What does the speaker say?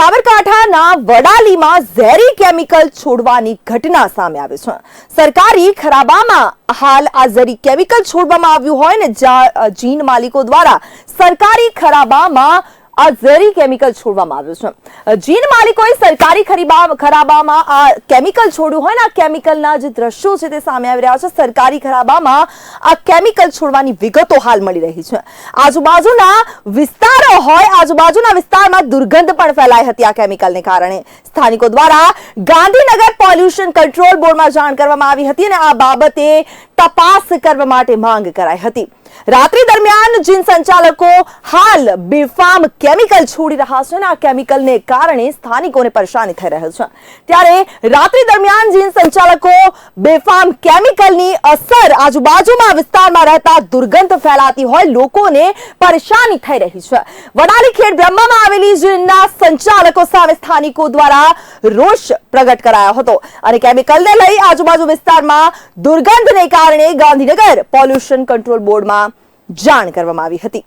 સાબરકાંઠાના વડાલીમાં ઝેરી કેમિકલ છોડવાની ઘટના સામે આવી છે. સરકારી ખરાબામાં હાલ આ ઝેરી કેમિકલ છોડવામાં આવ્યું હોય ને જીન માલિકો દ્વારા સરકારી ખરાબામાં આ ઝેરી કેમિકલ છોડવામાં આવ્યું છે. જીન માલિકોએ સરકારી ખરીબા, ખરાબામાં આ કેમિકલ છોડ્યું હોય ને, આ કેમિકલના જે દ્રશ્યો છે તે સામે આવી રહ્યા છે. સરકારી ખરાબામાં આ કેમિકલ છોડવાની વિગતો હાલ મળી રહી છે. આજુબાજુના વિસ્તારો હોય, આજુબાજુના વિસ્તારમાં દુર્ગંધ પણ ફેલાઈ હતી આ કેમિકલને કારણે. સ્થાનિકો દ્વારા ગાંધીનગર પોલ્યુશન કંટ્રોલ બોર્ડમાં જાણ કરવામાં આવી હતી અને આ બાબતે તપાસ કરવા માટે માંગ કરાઈ હતી. રાત્રિ દરમિયાન જીન સંચાલકો હાલ બેફામ કેમિકલ છોડી રહ્યા છે અને આ કેમિકલને કારણે સ્થાનિકોને પરેશાની થઈ રહી છે. ત્યારે રાત્રિ દરમિયાન જીન સંચાલકો બેફામ કેમિકલની અસર આજુબાજુમાં વિસ્તારમાં રહેતા દુર્ગંધ ફેલાતી હોય લોકોને પરેશાની થઈ રહી છે. વડાલી ખેડ બ્રહ્મામાં આવેલી જીનના સંચાલકો સામે સ્થાનિકો દ્વારા રોષ પ્રગટ કરાયો હતો અને કેમિકલને લઈ આજુબાજુ વિસ્તારમાં દુર્ગંધને કારણે ગાંધીનગર પોલ્યુશન કંટ્રોલ બોર્ડમાં જાણ કરવામાં આવી હતી.